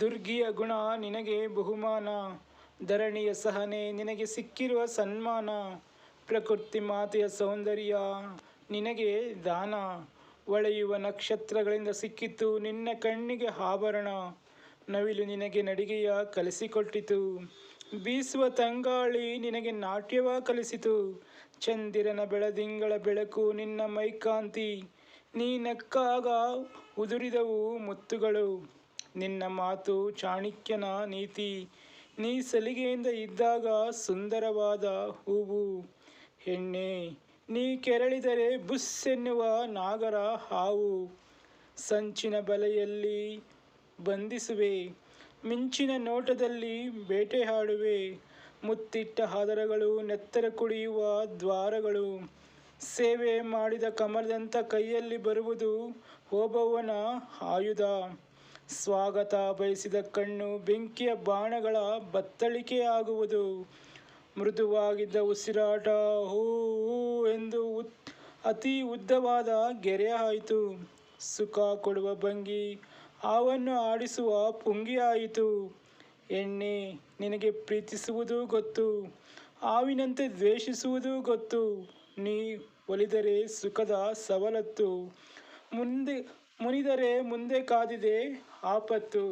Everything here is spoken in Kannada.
ದುರ್ಗಿಯ ಗುಣ ನಿನಗೆ ಬಹುಮಾನ. ಧರಣಿಯ ಸಹನೆ ನಿನಗೆ ಸಿಕ್ಕಿರುವ ಸನ್ಮಾನ. ಪ್ರಕೃತಿ ಮಾತೆಯ ಸೌಂದರ್ಯ ನಿನಗೆ ದಾನ. ಒಳೆಯುವ ನಕ್ಷತ್ರಗಳಿಂದ ಸಿಕ್ಕಿತು ನಿನ್ನ ಕಣ್ಣಿಗೆ ಆಭರಣ. ನವಿಲು ನಿನಗೆ ನಡಿಗೆಯ ಕಲಿಸಿಕೊಟ್ಟಿತು. ಬೀಸುವ ತಂಗಾಳಿ ನಿನಗೆ ನಾಟ್ಯವ ಕಲಿಸಿತು. ಚಂದಿರನ ಬೆಳದಿಂಗಳ ಬೆಳಕು ನಿನ್ನ ಮೈಕಾಂತಿ. ನೀ ನಕ್ಕಾಗ ಉದುರಿದವು ಮುತ್ತುಗಳು. ನಿನ್ನ ಮಾತು ಚಾಣಕ್ಯನ ನೀತಿ. ನೀ ಸಲಿಗೆಯಿಂದ ಇದ್ದಾಗ ಸುಂದರವಾದ ಹೂವು. ಹೆಣ್ಣೆ, ನೀ ಕೆರಳಿದರೆ ಬುಸ್ ಎನ್ನುವ ನಾಗರ ಹಾವು. ಸಂಚಿನ ಬಲೆಯಲ್ಲಿ ಬಂಧಿಸುವೆ, ಮಿಂಚಿನ ನೋಟದಲ್ಲಿ ಬೇಟೆಯಾಡುವೆ. ಮುತ್ತಿಟ್ಟ ಹದರಗಳು, ನೆತ್ತರ ಕುಡಿಯುವ ದ್ವಾರಗಳು. ಸೇವೆ ಮಾಡಿದ ಕಮಲದಂಥ ಕೈಯಲ್ಲಿ ಬರುವುದು ಓಬವ್ವನ ಆಯುಧ. ಸ್ವಾಗತ ಬಯಸಿದ ಕಣ್ಣು ಬೆಂಕಿಯ ಬಾಣಗಳ ಬತ್ತಳಿಕೆಯಾಗುವುದು. ಮೃದುವಾಗಿದ್ದ ಉಸಿರಾಟ, ಹೂ ಹೂ ಎಂದು ಉತ್, ಅತಿ ಉದ್ದವಾದ ಗೆರೆ ಆಯಿತು. ಸುಖ ಕೊಡುವ ಭಂಗಿ, ಹಾವನ್ನು ಆಡಿಸುವ ಪುಂಗಿ ಆಯಿತು. ಎಣ್ಣೆ ನಿನಗೆ ಪ್ರೀತಿಸುವುದು ಗೊತ್ತು, ಹಾವಿನಂತೆ ದ್ವೇಷಿಸುವುದು ಗೊತ್ತು. ನೀ ಒಲಿದರೆ ಸುಖದ ಸವಲತ್ತು. ಮುಂದೆ ಮುನಿದರೆ ಮುಂದೆ ಕಾದಿದೆ ಆಪತ್ತು.